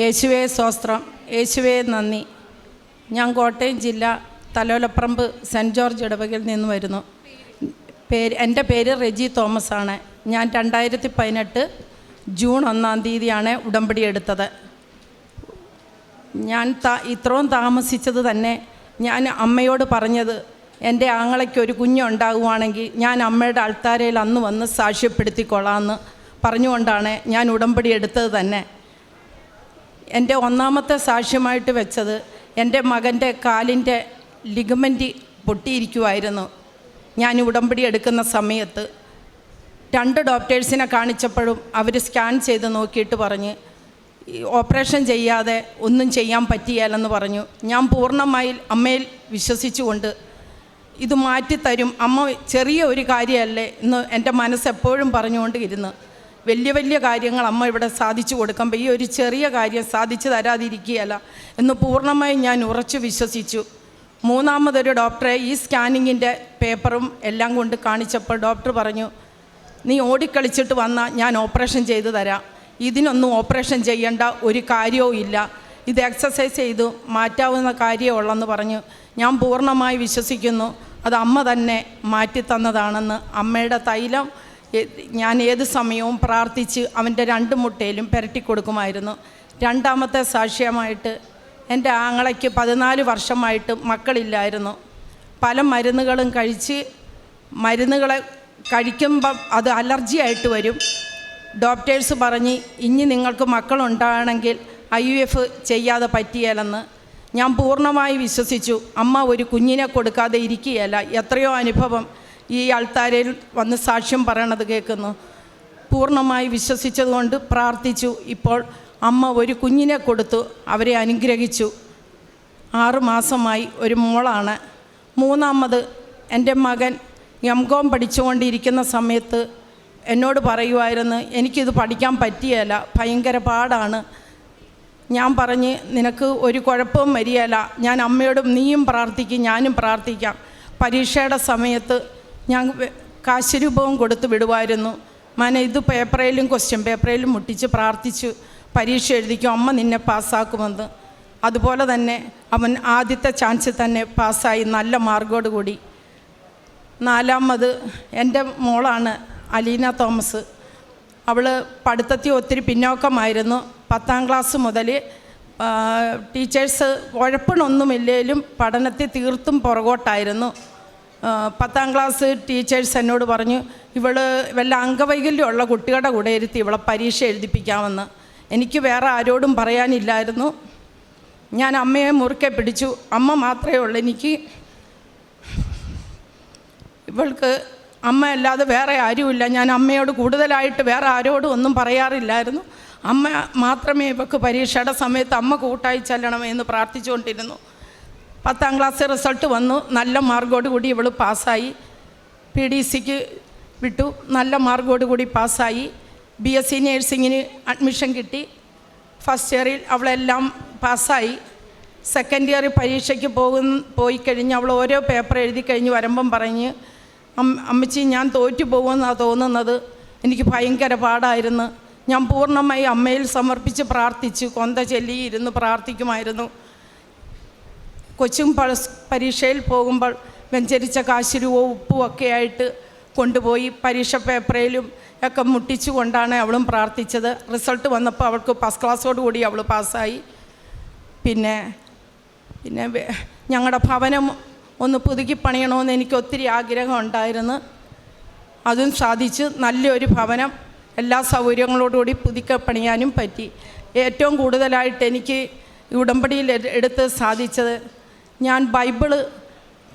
യേശുവേ സ്വസ്ത്രം യേശുവേ നന്ദി. ഞാൻ കോട്ടയം ജില്ല തലോലപ്പറമ്പ് സെന്റ് ജോർജ് ഇടവകയിൽ നിന്ന് വരുന്നു. പേര് എന്റെ പേര് റെജി തോമസ് ആണ് ഞാൻ രണ്ടായിരത്തി പതിനെട്ട് ജൂൺ ഒന്നാം തീയതിയാണ് ഉടമ്പടി എടുത്തത്. ഞാൻ താ ഇത്രയും താമസിച്ചത് തന്നെ ഞാൻ അമ്മയോട് പറഞ്ഞത് എന്റെ ആങ്ങളയ്ക്ക് ഒരു കുഞ്ഞുണ്ടാകുവാണെങ്കിൽ ഞാൻ അമ്മയുടെ അൾത്താരയിൽ അന്ന് വന്ന് സാക്ഷ്യപ്പെടുത്തിക്കൊള്ളാമെന്ന് പറഞ്ഞുകൊണ്ടാണ് ഞാൻ ഉടമ്പടി എടുത്തത് തന്നെ. എന്റെ ഒന്നാമത്തെ സാക്ഷ്യമായിട്ട് വെച്ചത് എന്റെ മകന്റെ കാലിന്റെ ലിഗമെന്റ് പൊട്ടിയിരിക്കുമായിരുന്നു ഞാൻ ഉടമ്പടി എടുക്കുന്ന സമയത്ത് രണ്ട് ഡോക്ടേഴ്സിനെ കാണിച്ചപ്പോഴും അവർ സ്കാൻ ചെയ്ത് നോക്കിയിട്ട് പറഞ്ഞ് ഓപ്പറേഷൻ ചെയ്യാതെ ഒന്നും ചെയ്യാൻ പറ്റിയാലെന്ന് പറഞ്ഞു. ഞാൻ പൂർണമായി അമ്മയിൽ വിശ്വസിച്ചുകൊണ്ട് ഇത് മാറ്റിത്തരും. അമ്മ ചെറിയ ഒരു കാര്യമല്ലേ എന്ന് എന്റെ മനസ്സെപ്പോഴും പറഞ്ഞുകൊണ്ട് ഇരുന്ന് വലിയ വലിയ കാര്യങ്ങൾ അമ്മ ഇവിടെ സാധിച്ചു കൊടുക്കുമ്പോൾ ഈ ഒരു ചെറിയ കാര്യം സാധിച്ചു തരാതിരിക്കുകയല്ല എന്ന് പൂർണമായും ഞാൻ ഉറച്ചു വിശ്വസിച്ചു. മൂന്നാമതൊരു ഡോക്ടറെ ഈ സ്കാനിങ്ങിന്റെ പേപ്പറും എല്ലാം കൊണ്ട് കാണിച്ചപ്പോൾ ഡോക്ടർ പറഞ്ഞു നീ ഓടിക്കളിച്ചിട്ട് വന്നാൽ ഞാൻ ഓപ്പറേഷൻ ചെയ്തു തരാം. ഇതിനൊന്നും ഓപ്പറേഷൻ ചെയ്യേണ്ട ഒരു കാര്യവും ഇല്ല. ഇത് എക്സസൈസ് ചെയ്തു മാറ്റാവുന്ന കാര്യമുള്ളെന്ന് പറഞ്ഞു. ഞാൻ പൂർണമായി വിശ്വസിക്കുന്നു. അത് അമ്മ തന്നെ മാറ്റി തന്നതാണെന്ന് അമ്മയുടെ തൈലം ഞാൻ ഏത് സമയവും പ്രാർത്ഥിച്ച് അവന്റെ രണ്ട് മുട്ടയിലും പുരട്ടി കൊടുക്കുമായിരുന്നു. രണ്ടാമത്തെ സാക്ഷ്യമായിട്ട് എന്റെ ആങ്ങളയ്ക്ക് പതിനാല് വർഷമായിട്ട് മക്കളില്ലായിരുന്നു. പല മരുന്നുകളും കഴിച്ച് മരുന്നുകളെ കഴിക്കുമ്പം അത് അലർജി ആയിട്ട് വരും. ഡോക്ടേഴ്സ് പറഞ്ഞ് ഇനി നിങ്ങൾക്ക് മക്കളുണ്ടാകണമെങ്കിൽ ഐ യു എഫ് ചെയ്യാതെ പറ്റിയാലെന്ന്. ഞാൻ പൂർണമായി വിശ്വസിച്ചു. അമ്മ ഒരു കുഞ്ഞിനെ കൊടുക്കാതെ ഇരിക്കുകയല്ല. എത്രയോ അനുഭവം. ഈ ആൾത്താരയിൽ വന്ന് സാക്ഷ്യം പറയണത് കേൾക്കുന്നു. പൂർണമായി വിശ്വസിച്ചതുകൊണ്ട് പ്രാർത്ഥിച്ചു. ഇപ്പോൾ അമ്മ ഒരു കുഞ്ഞിനെ കൊടുത്തു. അവരെ അനുഗ്രഹിച്ചു. ആറുമാസമായി ഒരു മോളാണ്. മൂന്നാമത് എന്റെ മകൻ എം കോം പഠിച്ചുകൊണ്ടിരിക്കുന്ന സമയത്ത് എന്നോട് പറയുമായിരുന്നു എനിക്കിത് പഠിക്കാൻ പറ്റിയല്ല ഭയങ്കര പാടാണ്. ഞാൻ പറഞ്ഞ് നിനക്ക് ഒരു കുഴപ്പവും വരികയില്ല ഞാൻ അമ്മയോടും നീയും പ്രാർത്ഥിക്കും ഞാനും പ്രാർത്ഥിക്കാം. പരീക്ഷയുടെ സമയത്ത് ഞാൻ കാശ് രൂപവും കൊടുത്ത് വിടുമായിരുന്നു മനെ ഇത് പേപ്പറേലും ക്വസ്റ്റ്യൻ പേപ്പറേലും മുട്ടിച്ച് പ്രാർത്ഥിച്ചു. പരീക്ഷ എഴുതിക്കും അമ്മ നിന്നെ പാസ്സാക്കുമെന്ന്. അതുപോലെ തന്നെ അവൻ ആദ്യത്തെ ചാൻസിൽ തന്നെ പാസ്സായി നല്ല മാർഗോട് കൂടി. നാലാമത് എന്റെ മോളാണ് അലീന തോമസ്. അവൾ പഠിത്തത്തിൽ ഒത്തിരി പിന്നോക്കമായിരുന്നു. പത്താം ക്ലാസ് മുതൽ ടീച്ചേഴ്സ് ഉഴപ്പണമൊന്നുമില്ലേലും പഠനത്തിൽ തീർത്തും പുറകോട്ടായിരുന്നു. പത്താം ക്ലാസ് ടീച്ചേഴ്സ് എന്നോട് പറഞ്ഞു ഇവൾ വല്ല അംഗവൈകല്യമുള്ള കുട്ടികളുടെ കൂടെ ഇരുത്തി ഇവളെ പരീക്ഷ എഴുതിപ്പിക്കാമെന്ന്. എനിക്ക് വേറെ ആരോടും പറയാനില്ലായിരുന്നു. ഞാൻ അമ്മയെ മുറുക്കെ പിടിച്ചു. അമ്മ മാത്രമേ ഉള്ളൂ. എനിക്ക് ഇവൾക്ക് അമ്മ അല്ലാതെ വേറെ ആരുമില്ല. ഞാൻ അമ്മയോട് കൂടുതലായിട്ട് വേറെ ആരോടും ഒന്നും പറയാറില്ലായിരുന്നു. അമ്മ മാത്രമേ ഇവൾക്ക് പരീക്ഷയുടെ സമയത്ത് അമ്മ കൂട്ടായി ചെല്ലണമെന്ന് പ്രാർത്ഥിച്ചുകൊണ്ടിരുന്നു. പത്താം ക്ലാസ് റിസൾട്ട് വന്നു. നല്ല മാർക്കോട് കൂടി ഇവൾ പാസ്സായി. പി ഡി സിക്ക് വിട്ടു. നല്ല മാർക്കോട് കൂടി പാസ്സായി. ബി എസ് സി നേഴ്സിങ്ങിന് അഡ്മിഷൻ കിട്ടി. ഫസ്റ്റ് ഇയറിൽ അവളെല്ലാം പാസ്സായി. സെക്കൻഡ് ഇയർ പരീക്ഷയ്ക്ക് പോകും പോയി കഴിഞ്ഞ് അവൾ ഓരോ പേപ്പർ എഴുതി കഴിഞ്ഞ് വരുമ്പം പറഞ്ഞ് "അം- അമ്മച്ചി ഞാൻ തോറ്റു പോകുമെന്നാണ് തോന്നുന്നത്. എനിക്ക് ഭയങ്കര പാടായിരുന്നു. ഞാൻ പൂർണമായി അമ്മയിൽ സമർപ്പിച്ച് പ്രാർത്ഥിച്ചു. കൊന്ത ചെല്ലി ഇരുന്ന് പ്രാർത്ഥിക്കുമായിരുന്നു. കൊച്ചും പരീക്ഷയിൽ പോകുമ്പോൾ വെഞ്ചരിച്ച കാശുരുവോ ഉപ്പും ഒക്കെ ആയിട്ട് കൊണ്ടുപോയി പരീക്ഷ പേപ്പറിലും ഒക്കെ മുട്ടിച്ചു കൊണ്ടാണ് അവളും പ്രാർത്ഥിച്ചത്. റിസൾട്ട് വന്നപ്പോൾ അവൾക്ക് ഫസ്റ്റ് ക്ലാസ്സോട് കൂടി അവൾ പാസ്സായി. പിന്നെ പിന്നെ ഞങ്ങളുടെ ഭവനം ഒന്ന് പുതുക്കി പണിയണമെന്ന് എനിക്ക് ഒത്തിരി ആഗ്രഹം ഉണ്ടായിരുന്നു. അതും സാധിച്ചു. നല്ലൊരു ഭവനം എല്ലാ സൗകര്യങ്ങളോടുകൂടി പുതുക്കി പണിയാനും പറ്റി. ഏറ്റവും കൂടുതലായിട്ട് എനിക്ക് ഉടമ്പടിയിൽ എട് എടുത്ത് സാധിച്ചത് ഞാൻ ബൈബിൾ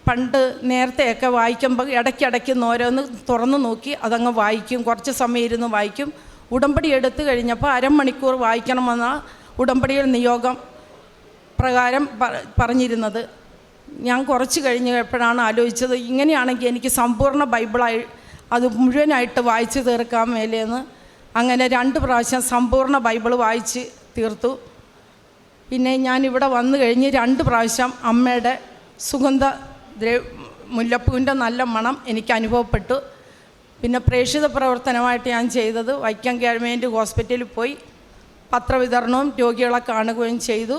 പണ്ട് നേരത്തെയൊക്കെ വായിക്കുമ്പോൾ ഇടയ്ക്കിടയ്ക്ക് ഓരോന്ന് തുറന്നു നോക്കി അതങ്ങ് വായിക്കും. കുറച്ച് സമയം ഇരുന്ന് വായിക്കും. ഉടമ്പടി എടുത്തു കഴിഞ്ഞപ്പോൾ അരമണിക്കൂർ വായിക്കണമെന്ന ഉടമ്പടിയിൽ നിയോഗം പ്രകാരം പറഞ്ഞിരുന്നത്. ഞാൻ കുറച്ച് കഴിഞ്ഞപ്പോഴാണ് ആലോചിച്ചത് ഇങ്ങനെയാണെങ്കിൽ എനിക്ക് സമ്പൂർണ ബൈബിളായി അത് മുഴുവനായിട്ട് വായിച്ചു തീർക്കാൻ മേലെയെന്ന് അങ്ങനെ രണ്ട് പ്രാവശ്യം സമ്പൂർണ ബൈബിൾ വായിച്ച് തീർത്തു. പിന്നെ ഞാൻ ഇവിടെ വന്നു കഴിഞ്ഞ് രണ്ട് പ്രാവശ്യം അമ്മയുടെ സുഗന്ധ മുല്ലപ്പൂവിന്റെ നല്ല മണം എനിക്ക് അനുഭവപ്പെട്ടു. പിന്നെ പ്രേക്ഷിത പ്രവർത്തനമായിട്ട് ഞാൻ ചെയ്തത് വൈക്കം ഗവൺമെന്റ് ഹോസ്പിറ്റലിൽ പോയി പത്രവിതരണവും രോഗികളെ കാണുകയും ചെയ്തു.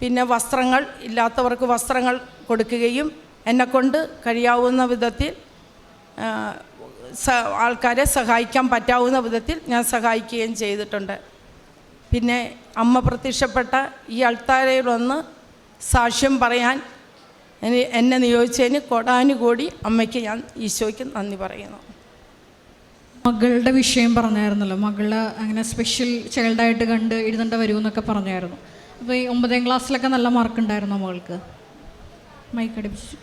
പിന്നെ വസ്ത്രങ്ങൾ ഇല്ലാത്തവർക്ക് വസ്ത്രങ്ങൾ കൊടുക്കുകയും എന്നെക്കൊണ്ട് കഴിയാവുന്ന വിധത്തിൽ ആൾക്കാരെ സഹായിക്കാൻ പറ്റാവുന്ന വിധത്തിൽ ഞാൻ സഹായിക്കുകയും ചെയ്തിട്ടുണ്ട്. പിന്നെ അമ്മ പ്രത്യക്ഷപ്പെട്ട ഈ അൾത്താരയിൽ വന്ന് സാക്ഷ്യം പറയാൻ എന്നെ നിയോഗിച്ചതിന് കൊടാനുകൂടി അമ്മയ്ക്ക് ഞാൻ ഈശോയ്ക്ക് നന്ദി പറയുന്നു. മകളുടെ വിഷയം പറഞ്ഞായിരുന്നല്ലോ. മകൾ അങ്ങനെ സ്പെഷ്യൽ ചൈൽഡായിട്ട് കണ്ട് എഴുതേണ്ട വരുമെന്നൊക്കെ പറഞ്ഞായിരുന്നു. അപ്പോൾ ഈ ഒമ്പതാം ക്ലാസ്സിലൊക്കെ നല്ല മാർക്ക് ഉണ്ടായിരുന്നോ മകൾക്ക്? മൈക്ക് അടിപ്പിച്ചു.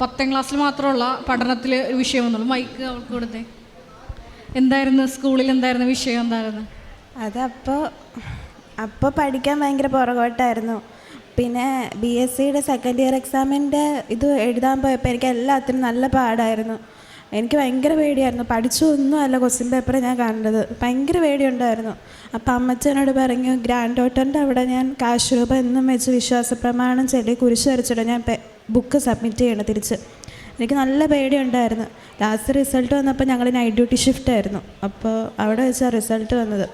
പത്താം ക്ലാസ്സിൽ മാത്രമുള്ള പഠനത്തിൽ ഒരു വിഷയം വന്നുള്ളൂ മൈക്ക് അവൾക്ക് കൊടുത്തേ. എന്തായിരുന്നു? സ്കൂളിൽ എന്തായിരുന്നു? വിഷയം എന്തായിരുന്നു? അതപ്പോൾ അപ്പോൾ പഠിക്കാൻ ഭയങ്കര പുറകോട്ടായിരുന്നു. പിന്നെ ബി എസ് സിയുടെ സെക്കൻഡ് ഇയർ എക്സാമിന്റെ ഇത് എഴുതാൻ പോയപ്പോൾ എനിക്ക് എല്ലാത്തിനും നല്ല പാടായിരുന്നു. എനിക്ക് ഭയങ്കര പേടിയായിരുന്നു. പഠിച്ചു ഒന്നും അല്ല ക്വസ്റ്റ്യൻ പേപ്പർ ഞാൻ കണ്ടത് ഭയങ്കര പേടിയുണ്ടായിരുന്നു. അപ്പം അമ്മച്ചനോട് പറഞ്ഞു ഗ്രാൻഡ് ഡോട്ടറിന്റെ അവിടെ ഞാൻ കാശ് രൂപ എന്നും വെച്ച് വിശ്വാസ പ്രമാണം ചെല്ലി കുരിശ് വരച്ചിട്ട് ഞാൻ ബുക്ക് സബ്മിറ്റ് ചെയ്യണം തിരിച്ച്. എനിക്ക് നല്ല പേടിയുണ്ടായിരുന്നു. ലാസ്റ്റ് റിസൾട്ട് വന്നപ്പോൾ ഞങ്ങൾ നൈറ്റ് ഡ്യൂട്ടി ഷിഫ്റ്റ് ആയിരുന്നു. അപ്പോൾ അവിടെ വെച്ചാണ് റിസൾട്ട് വന്നത്.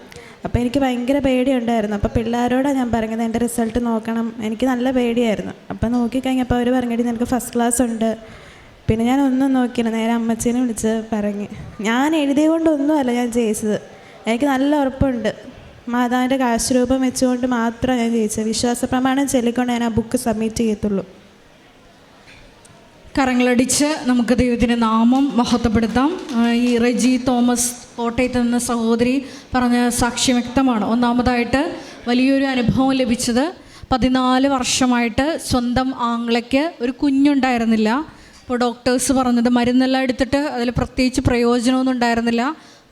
അപ്പോൾ എനിക്ക് ഭയങ്കര പേടിയുണ്ടായിരുന്നു. അപ്പോൾ പിള്ളേരോടാണ് ഞാൻ പറഞ്ഞത് എന്റെ റിസൾട്ട് നോക്കണം. എനിക്ക് നല്ല പേടിയായിരുന്നു. അപ്പോൾ നോക്കിക്കഴിഞ്ഞപ്പോൾ അവർ പറഞ്ഞിട്ട് നിനക്ക് ഫസ്റ്റ് ക്ലാസ് ഉണ്ട്. പിന്നെ ഞാൻ ഒന്നും നോക്കിയില്ല. നേരെ അമ്മച്ചീനെ വിളിച്ച് പറഞ്ഞു. ഞാൻ എഴുതിയ കൊണ്ടൊന്നുമല്ല ഞാൻ ജയിച്ചത്. എനിക്ക് നല്ല ഉറപ്പുണ്ട്. മാതാവിന്റെ കാശുരൂപം വെച്ചുകൊണ്ട് മാത്രമാണ് ഞാൻ ജയിച്ചത്. വിശ്വാസ പ്രമാണം ചൊല്ലിക്കൊണ്ട് ഞാൻ ആ ബുക്ക് സബ്മിറ്റ് ചെയ്യത്തുള്ളൂ. കരങ്ങളടിച്ച് നമുക്ക് ദൈവത്തിന്റെ നാമം മഹത്വപ്പെടുത്താം. ഈ റെജി തോമസ് കോട്ടയത്ത് നിന്ന് സഹോദരി പറഞ്ഞ സാക്ഷ്യം വ്യക്തമാണ്. ഒന്നാമതായിട്ട് വലിയൊരു അനുഭവം ലഭിച്ചത് പതിനാല് വർഷമായിട്ട് സ്വന്തം ആങ്ങളയ്ക്ക് ഒരു കുഞ്ഞുണ്ടായിരുന്നില്ല. അപ്പോൾ ഡോക്ടേഴ്സ് പറഞ്ഞത് മരുന്നെല്ലാം എടുത്തിട്ട് അതിൽ പ്രത്യേകിച്ച് പ്രയോജനമൊന്നും ഉണ്ടായിരുന്നില്ല.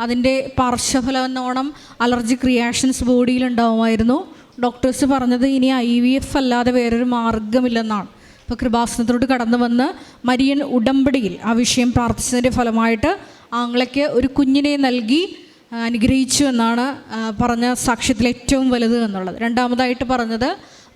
അതിന്റെ പാർശ്വഫലം എന്നോണം അലർജിക് റിയാക്ഷൻസ് ബോഡിയിലുണ്ടാവുമായിരുന്നു ഡോക്ടേഴ്സ് പറഞ്ഞത് ഇനി ഐ വി എഫ് അല്ലാതെ വേറൊരു മാർഗമില്ലെന്നാണ് ഇപ്പോൾ കൃപാസനത്തിലോട്ട് കടന്നു വന്ന് മരിയൻ ഉടമ്പടിയിൽ ആ വിഷയം പ്രാർത്ഥിച്ചതിന്റെ ഫലമായിട്ട് ആങ്ങളയ്ക്ക് ഒരു കുഞ്ഞിനെ നൽകി അനുഗ്രഹിച്ചു എന്നാണ് പറഞ്ഞ സാക്ഷ്യത്തിൽ ഏറ്റവും വലുത് എന്നുള്ളത്. രണ്ടാമതായിട്ട് പറഞ്ഞത്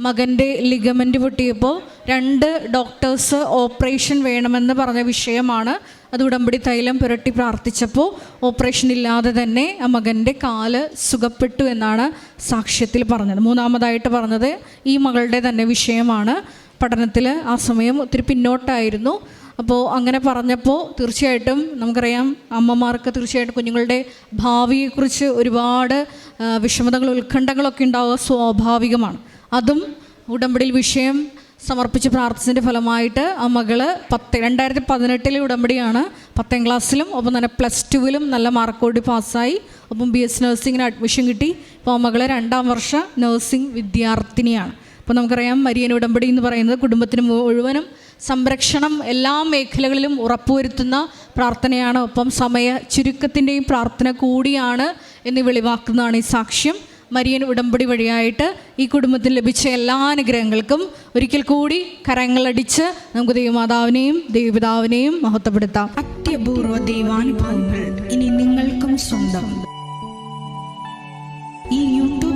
മകന്റെ ലിഗമെന്റ് പൊട്ടിയപ്പോൾ രണ്ട് ഡോക്ടേഴ്സ് ഓപ്പറേഷൻ വേണമെന്ന് പറഞ്ഞ വിഷയമാണ്. അത് ഉടമ്പടി തൈലം പുരട്ടി പ്രാർത്ഥിച്ചപ്പോൾ ഓപ്പറേഷൻ ഇല്ലാതെ തന്നെ ആ മകന്റെ കാൽ സുഖപ്പെട്ടു എന്നാണ് സാക്ഷ്യത്തിൽ പറഞ്ഞത്. മൂന്നാമതായിട്ട് പറഞ്ഞത് ഈ മകളുടെ തന്നെ വിഷയമാണ്. പഠനത്തിൽ ആ സമയം ഒത്തിരി പിന്നോട്ടായിരുന്നു. അപ്പോൾ അങ്ങനെ പറഞ്ഞപ്പോൾ തീർച്ചയായിട്ടും നമുക്കറിയാം അമ്മമാർക്ക് തീർച്ചയായിട്ടും കുഞ്ഞുങ്ങളുടെ ഭാവിയെക്കുറിച്ച് ഒരുപാട് വിഷമതകൾ ഉത്കണ്ഠകളൊക്കെ ഉണ്ടാവുക സ്വാഭാവികമാണ്. അതും ഉടമ്പടിയിൽ വിഷയം സമർപ്പിച്ച് പ്രാർത്ഥിച്ചതിന്റെ ഫലമായിട്ട് ആ മകൾ പത്ത് രണ്ടായിരത്തി പതിനെട്ടിലെ ഉടമ്പടിയാണ്. പത്താം ക്ലാസ്സിലും ഒപ്പം തന്നെ പ്ലസ് ടുവിലും നല്ല മാർക്കോടി പാസ്സായി. ഒപ്പം ബി എസ് നഴ്സിങ്ങിന് അഡ്മിഷൻ കിട്ടി. ഇപ്പോൾ ആ മകൾ രണ്ടാം വർഷ നഴ്സിംഗ് വിദ്യാർത്ഥിനിയാണ്. അപ്പോൾ നമുക്കറിയാം മരിയൻ ഉടമ്പടി എന്ന് പറയുന്നത് കുടുംബത്തിന് മുഴുവനും സംരക്ഷണം എല്ലാ മേഖലകളിലും ഉറപ്പുവരുത്തുന്ന പ്രാർത്ഥനയാണ്. ഒപ്പം സമയ ചുരുക്കത്തിന്റെയും പ്രാർത്ഥന കൂടിയാണ് എന്ന് വെളിവാക്കുന്നതാണ് ഈ സാക്ഷ്യം. മരിയൻ ഉടമ്പടി വഴിയായിട്ട് ഈ കുടുംബത്തിൽ ലഭിച്ച എല്ലാ അനുഗ്രഹങ്ങൾക്കും ഒരിക്കൽ കൂടി കരങ്ങളടിച്ച് നമുക്ക് ദൈവമാതാവിനെയും ദൈവപിതാവിനെയും മഹത്വപ്പെടുത്താം. അത്യപൂർവ ദൈവാനുഭവങ്ങൾ ഇനി നിങ്ങൾക്കും സ്വന്തം.